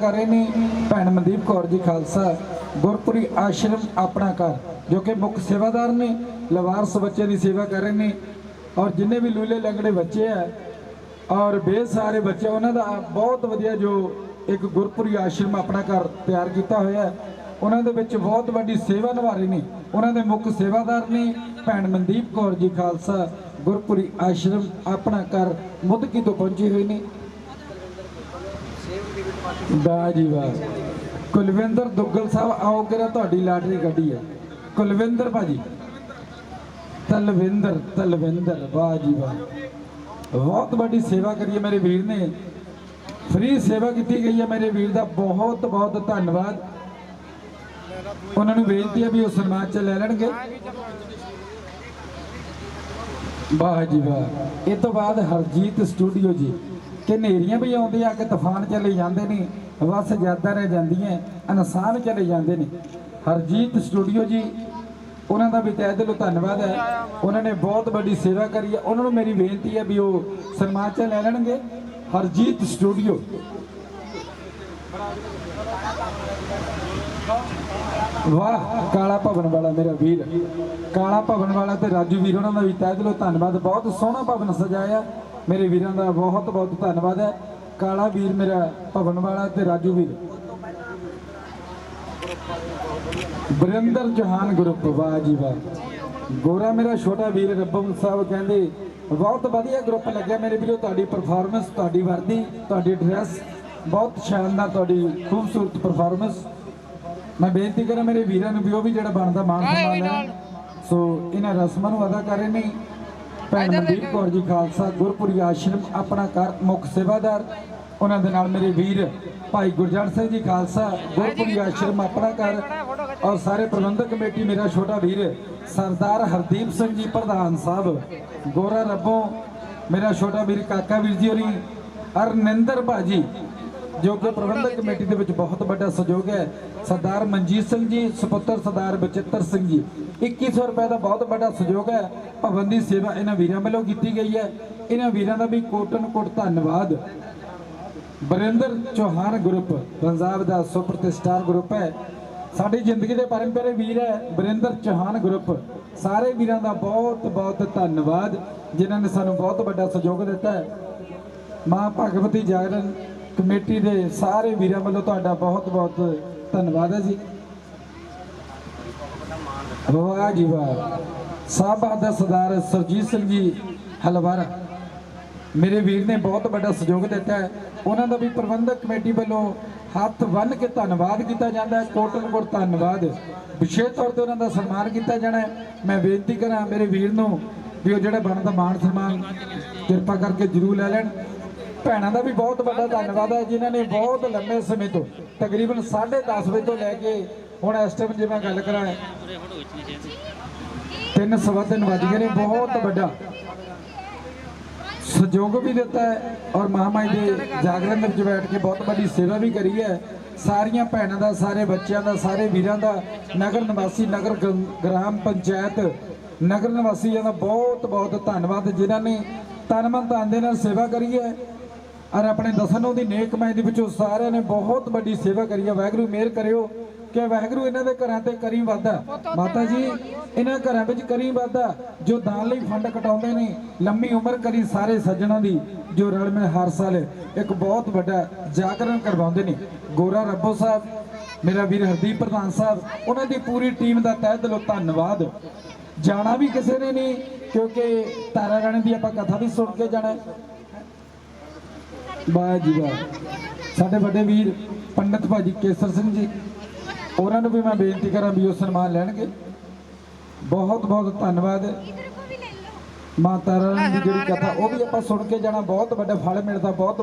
ਕਰ ਰਹੇ ਨੇ ਭੈਣ ਮਨਦੀਪ ਕੌਰ ਜੀ ਖਾਲਸਾ। ਗੁਰਪੁਰੀ ਆਸ਼ਰਮ ਆਪਣਾ ਘਰ, ਜੋ ਕਿ ਮੁੱਖ ਸੇਵਾਦਾਰ ਨੇ ਲਵਾਰਸ ਬੱਚੇ ਦੀ ਸੇਵਾ ਕਰ ਰਹੇ ਨੇ। ਔਰ ਜਿੰਨੇ ਵੀ ਲੂਲੇ ਲੰਗੜੇ ਬੱਚੇ ਆ, ਔਰ ਬੇਸਾਰੇ ਬੱਚੇ, ਉਹਨਾਂ ਦਾ ਬਹੁਤ ਵਧੀਆ ਜੋ ਇੱਕ ਗੁਰਪੁਰੀ ਆਸ਼ਰਮ ਆਪਣਾ ਘਰ ਤਿਆਰ ਕੀਤਾ ਹੋਇਆ ਹੈ। ਉਹਨਾਂ ਦੇ ਵਿੱਚ ਬਹੁਤ ਵੱਡੀ ਸੇਵਾ ਨਿਭਾ ਰਹੇ ਨੇ। ਉਹਨਾਂ ਦੇ ਮੁੱਖ ਸੇਵਾਦਾਰ ਨੇ ਭੈਣ ਮਨਦੀਪ ਕੌਰ ਜੀ ਖਾਲਸਾ। ਗੁਰਪੁਰੀ ਆਸ਼ਰਮ ਆਪਣਾ ਘਰ ਮੁੱਦਕੀ ਤੋਂ ਪਹੁੰਚੇ ਹੋਏ ਨੇ। ਵਾਹ ਜੀ ਵਾਹ। ਕੁਲਵਿੰਦਰ ਦੁੱਗਲ ਸਾਹਿਬ, ਆਓ ਕਿਰਾ ਤੁਹਾਡੀ ਲਾਟਰੀ ਕੱਢੀ ਹੈ ਕੁਲਵਿੰਦਰ ਭਾਜੀ। ਤਲਵਿੰਦਰ ਤਲਵਿੰਦਰ, ਵਾਹ ਜੀ ਵਾਹ। ਬਹੁਤ ਵੱਡੀ ਸੇਵਾ ਕਰੀ ਹੈ ਮੇਰੇ ਵੀਰ ਨੇ। ਫ੍ਰੀ ਸੇਵਾ ਕੀਤੀ ਗਈ ਹੈ ਮੇਰੇ ਵੀਰ ਦਾ। ਬਹੁਤ ਬਹੁਤ ਧੰਨਵਾਦ। ਉਹਨਾਂ ਨੂੰ ਬੇਨਤੀ ਹੈ ਵੀ ਉਹ ਸਨਮਾਨ ਚ ਲੈ ਲੈਣਗੇ। ਵਾਹ ਜੀ ਵਾਹ। ਇਹ ਤੋਂ ਬਾਅਦ ਹਰਜੀਤ ਸਟੂਡੀਓ ਜੀ। ਕਿ ਨੇਰੀਆਂ ਵੀ ਆਉਂਦੀਆਂ ਕਿ ਤੂਫਾਨ ਚਲੇ ਜਾਂਦੇ ਨੇ, ਬਸ ਜ਼ਿਆਦਾ ਰਹਿ ਜਾਂਦੀਆਂ ਇਨਸਾਨ ਚਲੇ ਜਾਂਦੇ ਨੇ। ਹਰਜੀਤ ਸਟੂਡੀਓ ਜੀ, ਉਹਨਾਂ ਦਾ ਵੀ ਤਹਿ ਦਿਲੋਂ ਧੰਨਵਾਦ ਹੈ। ਉਹਨਾਂ ਨੇ ਬਹੁਤ ਵੱਡੀ ਸੇਵਾ ਕਰੀ ਹੈ। ਉਹਨਾਂ ਨੂੰ ਮੇਰੀ ਬੇਨਤੀ ਹੈ ਵੀ ਉਹ ਸਨਮਾਨ ਚ ਲੈ ਲੈਣਗੇ। ਹਰਜੀਤ ਸਟੂਡੀਓ। ਵਾਹ, ਕਾਲਾ ਭਵਨ ਵਾਲਾ ਮੇਰਾ ਵੀਰ। ਕਾਲਾ ਭਵਨ ਵਾਲਾ ਤੇ ਰਾਜੂ ਵੀਰ, ਉਹਨਾਂ ਦਾ ਵੀ ਤਹਿ ਦਿਲੋਂ ਧੰਨਵਾਦ। ਬਹੁਤ ਸੋਹਣਾ ਭਵਨ ਸਜਾਇਆ। ਮੇਰੇ ਵੀਰਾਂ ਦਾ ਬਹੁਤ ਬਹੁਤ ਧੰਨਵਾਦ ਹੈ। ਕਾਲਾ ਵੀਰ ਮੇਰਾ ਭਵਨ ਵਾਲਾ ਤੇ ਰਾਜੂ ਵੀਰ। ਬਰਿੰਦਰ ਜਹਾਨ ਗਰੁੱਪ ਵਾਹ ਜੀ ਵਾਹ। ਗੋਰਾ ਮੇਰਾ ਛੋਟਾ ਵੀਰ ਰੱਬਮ ਸਾਹਿਬ ਕਹਿੰਦੇ ਬਹੁਤ ਵਧੀਆ ਗਰੁੱਪ ਲੱਗਿਆ ਮੇਰੇ ਵੀਰੋ ਤੁਹਾਡੀ ਪਰਫਾਰਮੈਂਸ ਤੁਹਾਡੀ ਵਰਦੀ ਤੁਹਾਡੀ ਡਰੈਸ ਬਹੁਤ ਸ਼ਾਨਦਾਰ ਤੁਹਾਡੀ ਖੂਬਸੂਰਤ ਪਰਫਾਰਮੈਂਸ ਮੈਂ ਬੇਨਤੀ ਕਰਾਂ ਮੇਰੇ ਵੀਰਾਂ ਨੂੰ ਵੀ ਉਹ ਵੀ ਜਿਹੜਾ ਬਣਦਾ ਮਾਨ ਸਨਮਾਨ ਹੈ। ਸੋ ਇਹਨਾਂ ਰਸਮਾਂ ਨੂੰ ਅਦਾ ਕਰ ਰਹੇ ਨੇ। ਭੈਣ ਮਨਦੀਪ ਕੌਰ ਜੀ ਖਾਲਸਾ ਗੁਰਪੁਰੀ ਆਸ਼ਰਮ ਆਪਣਾ ਘਰ ਮੁੱਖ ਸੇਵਾਦਾਰ। ਉਹਨਾਂ ਦੇ ਨਾਲ ਮੇਰੇ ਵੀਰ ਭਾਈ ਗੁਰਜੰਟ ਸਿੰਘ ਜੀ ਖਾਲਸਾ ਗੁਰਪੁਰੀ ਆਸ਼ਰਮ ਆਪਣਾ ਘਰ। ਔਰ ਸਾਰੇ ਪ੍ਰਬੰਧਕ ਕਮੇਟੀ ਮੇਰਾ ਛੋਟਾ ਵੀਰ ਸਰਦਾਰ ਹਰਦੀਪ ਸਿੰਘ ਜੀ ਪ੍ਰਧਾਨ ਸਾਹਿਬ ਗੋਰਾ ਰੱਬੋਂ ਮੇਰਾ ਛੋਟਾ ਵੀਰ ਕਾਕਾ ਵੀਰ ਜੀ ਹੋਰੀ ਅਰਨਿੰਦਰ ਭਾਜੀ ਜੋ ਕਿ ਪ੍ਰਬੰਧਕ ਕਮੇਟੀ ਦੇ ਵਿੱਚ ਬਹੁਤ ਵੱਡਾ ਸਹਿਯੋਗ ਹੈ। ਸਰਦਾਰ ਮਨਜੀਤ ਸਿੰਘ ਜੀ ਸੁਪੁੱਤਰ ਸਰਦਾਰ ਬਚਿੱਤਰ ਸਿੰਘ ਜੀ। 2100 ਰੁਪਏ ਦਾ ਬਹੁਤ ਵੱਡਾ ਸਹਿਯੋਗ ਹੈ। ਭਵਨ ਦੀ ਸੇਵਾ ਇਹਨਾਂ ਵੀਰਾਂ ਵੱਲੋਂ ਕੀਤੀ ਗਈ ਹੈ। ਇਹਨਾਂ ਵੀਰਾਂ ਦਾ ਵੀ ਕੋਟਨ ਕੋਟ ਧੰਨਵਾਦ। ਬਰਿੰਦਰ ਚੌਹਾਨ ਗਰੁੱਪ ਪੰਜਾਬ ਦਾ ਸੁਪਰ ਸਟਾਰ ਗਰੁੱਪ ਹੈ। ਸਾਡੀ ਜ਼ਿੰਦਗੀ ਦੇ ਪਰਮ ਪਿਆਰੇ ਵੀਰ ਹੈ ਬਰਿੰਦਰ ਚੌਹਾਨ ਗਰੁੱਪ। ਸਾਰੇ ਵੀਰਾਂ ਦਾ ਬਹੁਤ ਬਹੁਤ ਧੰਨਵਾਦ, ਜਿਨ੍ਹਾਂ ਨੇ ਸਾਨੂੰ ਬਹੁਤ ਵੱਡਾ ਸਹਿਯੋਗ ਦਿੱਤਾ ਹੈ। ਮਾਂ ਭਗਵਤੀ ਜਾਗਰਣ ਕਮੇਟੀ ਦੇ ਸਾਰੇ ਵੀਰਾਂ ਵੱਲੋਂ ਤੁਹਾਡਾ ਬਹੁਤ ਬਹੁਤ ਧੰਨਵਾਦ ਹੈ ਜੀ। ਵਾਹ ਜੀ ਵਾਹ। ਸਾਬਾ ਦਾ ਸਰਦਾਰ ਸਰਜੀਤ ਸਿੰਘ ਜੀ ਹਲਵਾਰਾ। ਮੇਰੇ ਵੀਰ ਨੇ ਬਹੁਤ ਵੱਡਾ ਸਹਿਯੋਗ ਦਿੱਤਾ ਹੈ। ਉਹਨਾਂ ਦਾ ਵੀ ਪ੍ਰਬੰਧਕ ਕਮੇਟੀ ਵੱਲੋਂ ਹੱਥ ਬੰਨ੍ਹ ਕੇ ਧੰਨਵਾਦ ਕੀਤਾ ਜਾਂਦਾ ਹੈ। ਕੋਟਨ ਕੋਟ ਧੰਨਵਾਦ। ਵਿਸ਼ੇਸ਼ ਤੌਰ ਤੇ ਉਹਨਾਂ ਦਾ ਸਨਮਾਨ ਕੀਤਾ ਜਾਣਾ ਹੈ। ਮੈਂ ਬੇਨਤੀ ਕਰਾਂ ਮੇਰੇ ਵੀਰ ਨੂੰ ਵੀ ਉਹ ਜਿਹੜਾ ਬਣਦਾ ਮਾਣ ਸਨਮਾਨ ਕਿਰਪਾ ਕਰਕੇ ਜ਼ਰੂਰ ਲੈ ਲੈਣ। ਭੈਣਾਂ ਦਾ ਵੀ ਬਹੁਤ ਵੱਡਾ ਧੰਨਵਾਦ ਹੈ। ਜਿਨ੍ਹਾਂ ਨੇ ਬਹੁਤ ਲੰਮੇ ਸਮੇਂ ਤੋਂ ਤਕਰੀਬਨ 10:30 ਵਜੇ ਤੋਂ ਲੈ ਕੇ ਹੁਣ ਇਸ ਟਾਈਮ ਜੇ ਮੈਂ ਗੱਲ ਕਰਾਂ ਤਿੰਨ ਸਵਾ ਤਿੰਨ ਵੱਜ ਗਏ ਨੇ, ਬਹੁਤ ਵੱਡਾ। ਸਹਿਯੋਗ ਵੀ ਦਿੱਤਾ ਹੈ ਔਰ ਮਹਾਮਾਈ ਦੇ ਜਾਗਰਣ ਵਿੱਚ ਬੈਠ ਕੇ ਬਹੁਤ ਵੱਡੀ ਸੇਵਾ ਵੀ ਕਰੀ ਹੈ। ਸਾਰੀਆਂ ਭੈਣਾਂ ਦਾ, ਸਾਰੇ ਬੱਚਿਆਂ ਦਾ, ਸਾਰੇ ਵੀਰਾਂ ਦਾ, ਨਗਰ ਨਿਵਾਸੀ, ਨਗਰ ਗ੍ਰਾਮ ਪੰਚਾਇਤ, ਨਗਰ ਨਿਵਾਸੀਆਂ ਦਾ ਬਹੁਤ ਬਹੁਤ ਧੰਨਵਾਦ, ਜਿਨ੍ਹਾਂ ਨੇ ਤਨ ਮਨ ਧਨ ਦੇ ਨਾਲ ਸੇਵਾ ਕਰੀ ਹੈ। ਔਰ ਆਪਣੇ ਦਸਨੋਂ ਦੀ ਨੇਕ ਕਮਾਈ ਦੇ ਵਿੱਚੋਂ ਸਾਰਿਆਂ ਨੇ ਬਹੁਤ ਵੱਡੀ ਸੇਵਾ ਕਰੀ ਹੈ ਵਾਹਿਗੁਰੂ ਮਿਹਰ ਕਰਿਓ ਕਿ ਵਾਹਿਗੁਰੂ ਇਹਨਾਂ ਦੇ ਘਰਾਂ ਤੇ ਕਰੀ ਵਾਧਾ। ਮਾਤਾ ਜੀ ਇਹਨਾਂ ਘਰਾਂ ਵਿੱਚ ਕਰੀ ਵਾਧਾ ਜੋ ਦਾਨ ਲਈ ਫੰਡ ਕਟਾਉਂਦੇ ਨੇ ਲੰਮੀ ਉਮਰ ਕਰੀ ਸਾਰੇ ਸੱਜਣਾਂ ਦੀ ਜੋ ਰਲ ਮਿਲ ਹਰ ਸਾਲ ਇੱਕ ਬਹੁਤ ਵੱਡਾ ਜਾਗਰਣ ਕਰਵਾਉਂਦੇ ਨੇ। ਗੋਰਾ ਰੱਬੋ ਸਾਹਿਬ ਮੇਰਾ ਵੀਰ ਹਰਦੀਪ ਪ੍ਰਧਾਨ ਸਾਹਿਬ ਉਹਨਾਂ ਦੀ ਪੂਰੀ ਟੀਮ ਦਾ ਤਹਿ ਦਿਲੋਂ ਧੰਨਵਾਦ। ਜਾਣਾ ਵੀ ਕਿਸੇ ਨੇ ਨਹੀਂ ਕਿਉਂਕਿ ਤਾਰਾ ਰਾਣੀ ਦੀ ਆਪਾਂ ਕਥਾ ਵੀ ਸੁਣ ਕੇ ਜਾਣਾ। ਵਾਹ ਜੀ ਵਾਹ ਸਾਡੇ ਵੱਡੇ ਵੀਰ ਪੰਡਤ ਭਾਜੀ ਕੇਸਰ ਸਿੰਘ ਜੀ, ਉਹਨਾਂ ਨੂੰ ਵੀ ਮੈਂ ਬੇਨਤੀ ਕਰਾਂ ਵੀ ਉਹ ਸਨਮਾਨ ਲੈਣਗੇ। ਬਹੁਤ ਬਹੁਤ ਧੰਨਵਾਦ। ਮਾਤਾ ਰਾਣੀ ਦੀ ਜਿਹੜੀ ਕਥਾ, ਉਹ ਵੀ ਆਪਾਂ ਸੁਣ ਕੇ ਜਾਣਾ, ਬਹੁਤ ਵੱਡਾ ਫਲ ਮਿਲਦਾ, ਬਹੁਤ